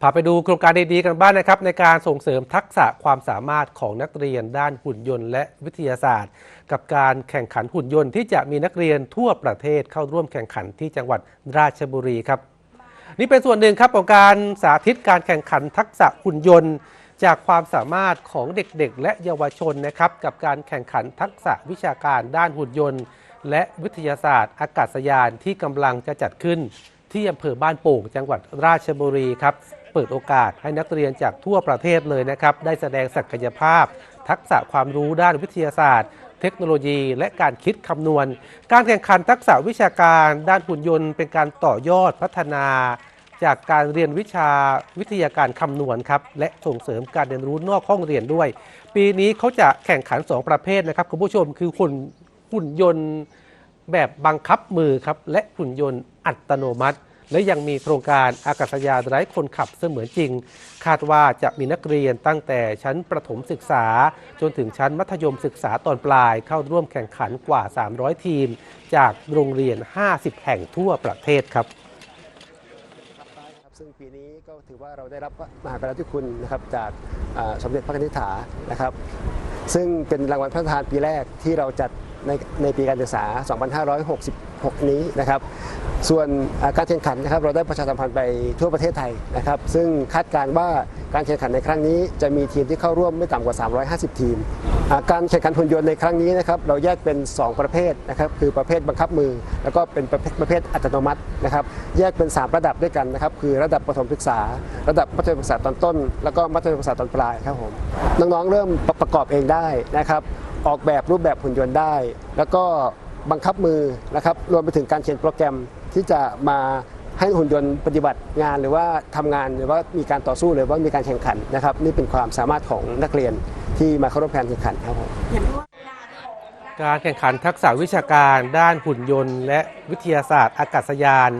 พาไปดูโครงการดีๆกันบ้างนะครับ ในการส่งเสริมทักษะความสามารถของนักเรียนด้านหุ่นยนต์และวิทยาศาสตร์ กับการแข่งขันหุ่นยนต์ที่จะมีนักเรียนทั่วประเทศเข้าร่วมแข่งขันที่จังหวัดราชบุรีครับ นี่เป็นส่วนหนึ่งครับของการสาธิตการแข่งขันทักษะหุ่นยนต์ จากความสามารถของเด็กๆ และเยาวชนนะครับกับการแข่งขันทักษะวิชาการด้านหุ่นยนต์ และวิทยาศาสตร์ อากาศยานที่กำลังจะจัดขึ้น ที่อำเภอบ้านโป่งจังหวัดราชบุรีครับ เปิดโอกาสให้นักเรียนจากทั่วประเทศเลยนะครับ ได้แสดงศักยภาพ ทักษะความรู้ด้านวิทยาศาสตร์ เทคโนโลยี และการคิดคำนวณ การแข่งขันทักษะวิชาการด้านหุ่นยนต์ เป็นการต่อยอดพัฒนา จากการเรียนวิชาวิทยาการคำนวณครับและส่งเสริมการเรียนรู้นอกห้องเรียนด้วย ปีนี้เขาจะแข่งขัน 2 ประเภทนะครับคุณผู้ชมคือหุ่นหุ่นยนต์แบบบังคับมือครับและหุ่นยนต์อัตโนมัติ และยังมีโครงการอากาศยานไร้คนขับเสมือนจริง คาดว่าจะมีนักเรียนตั้งแต่ชั้นประถมศึกษา จนถึงชั้นมัธยมศึกษาตอนปลาย เข้าร่วมแข่งขันกว่า 300 ทีม จากโรงเรียน 50 แห่งทั่วประเทศครับซึ่งปีนี้ก็ถือว่าเราได้รับมหากรุณาธิคุณนะครับจากสมเด็จพระนิธิถานะครับ ซึ่งเป็นรางวัลพระราชทานปีแรกที่เราจัด ในในปีการศึกษา 2566 นี้นะครับ ส่วนการแข่งขันนะครับเราได้ประชาสัมพันธ์ไปทั่วประเทศไทยนะครับ ซึ่งคาดการณ์ว่าการแข่งขันในครั้งนี้จะมีทีมที่เข้าร่วมไม่ต่ำกว่า 350 ทีม การแข่งขันหุ่นยนต์ในครั้งนี้นะครับเราแยกเป็น 2 ประเภทนะครับคือประเภทบังคับมือ แล้วก็เป็นประเภทประเภทอัตโนมัตินะครับแยกเป็น 3 ระดับด้วยกันนะครับคือระดับประถมศึกษา ระดับมัธยมศึกษาตอนต้น แล้วก็มัธยมศึกษาตอนปลายครับผมน้องๆเริ่มประกอบเองได้นะครับ ออกแบบรูปแบบหุ่นยนต์ได้ แล้วก็บังคับมือนะครับรวมไปถึงการเขียนโปรแกรมที่จะมาให้หุ่นยนต์ปฏิบัติงานหรือว่าทำงานหรือว่ามีการต่อสู้หรือว่ามีการแข่งขันนะครับ นี่เป็นความสามารถของนักเรียนที่มาเข้าร่วมการแข่งขันครับผมการแข่งขันทักษะวิชาการด้านหุ่นยนต์ และวิทยาศาสตร์อากาศยาน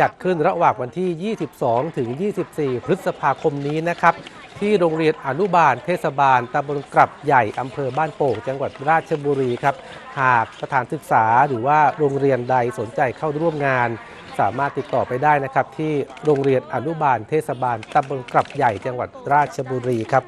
จัดขึ้นระหว่างวันที่ 22 ถึง 24 พฤษภาคมนี้นะครับ ที่โรงเรียนอนุบาลเทศบาลตำบลกลับใหญ่อำเภอบ้านโป่ง จังหวัดราชบุรีครับ หากสถานศึกษาหรือว่าโรงเรียนใดสนใจเข้าร่วมงาน สามารถติดต่อไปได้นะครับ ที่โรงเรียนอนุบาลเทศบาลตำบลกลับใหญ่จังหวัดราชบุรีครับ